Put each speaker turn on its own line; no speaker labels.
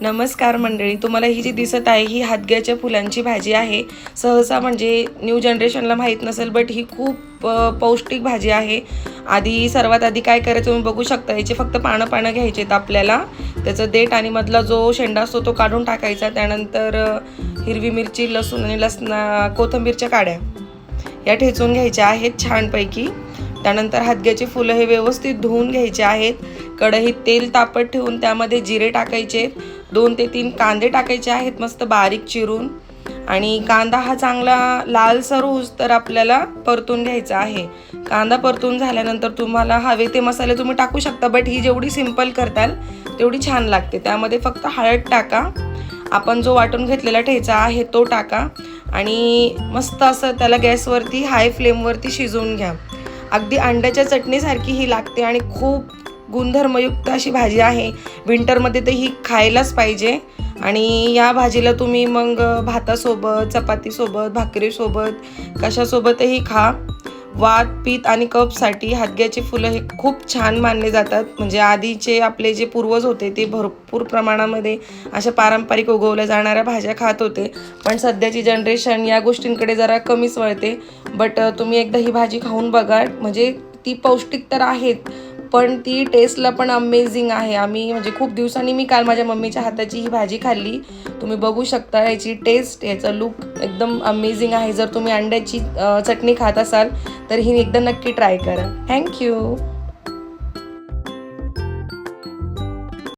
नमस्कार मंडळी तुम्हाला ही जी दिसत आहे ही हातग्याच्या फुलांची भाजी आहे. सहसा म्हणजे न्यू जनरेशनला माहीत नसेल बट ही खूप पौष्टिक भाजी आहे. आधी सर्वात आधी काय करायचं तुम्ही बघू शकता याचे फक्त पानं पानं घ्यायचे आहेत आपल्याला. त्याचं देठ आणि मधला जो शेंडा असतो तो काढून टाकायचा. त्यानंतर हिरवी मिरची लसूण आणि लसणा कोथिंबीरच्या काड्या या ठेचून घ्यायच्या आहेत छानपैकी. त्यानंतर हातग्याची फुलं हे व्यवस्थित धुवून घ्यायचे आहेत. कढईत तेल तापत ठेवून त्यामध्ये जिरे टाकायचे दोन ते तीन कांदे टाकायचे आहेत मस्त बारीक चिरून. आणि कांदा हा चांगला लालसर होऊस तर आपल्याला परतून घ्यायचा आहे. कांदा परतून झाल्यानंतर तुम्हाला हवे ते मसाले तुम्ही टाकू शकता बट ही जेवढी सिंपल करताल तेवढी छान लागते. त्यामध्ये फक्त हळद टाका. आपण जो वाटून घेतलेला ठेचा आहे तो टाका. आणि मस्त असं त्याला गॅसवरती हाय फ्लेमवरती शिजवून घ्या. अगदी अंड्याच्या चटणीसारखी ही लागते आणि खूप गुणधर्मयुक्त अशी भाजी आहे. विंटरमध्ये तर ही खायलाच पाहिजे. आणि या भाजीला तुम्ही मग भातासोबत चपातीसोबत भाकरीसोबत कशासोबतही खा. वात पीत आणि कपसाठी हातग्याची फुलं हे खूप छान मानले जातात. म्हणजे आधीचे आपले जे पूर्वज होते ते भरपूर प्रमाणामध्ये अशा पारंपरिक उगवल्या जाणाऱ्या भाज्या खात होते. पण सध्याची जनरेशन या गोष्टींकडे जरा कमीच वळते. बट तुम्ही एकदा ही भाजी खाऊन बघा म्हणजे ती पौष्टिक तर आहेत पण ती टेस्टला पण अमेझिंग आहे. आम्ही म्हणजे खूप दिवसांनी मी काल माझ्या मम्मीच्या हाताची ही भाजी खाल्ली. तुम्ही बघू शकता याची टेस्ट याचा लुक एकदम अमेझिंग आहे. जर तुम्ही अंड्याची चटणी खात असाल तर ही एकदा नक्की ट्राय करा. थँक्यू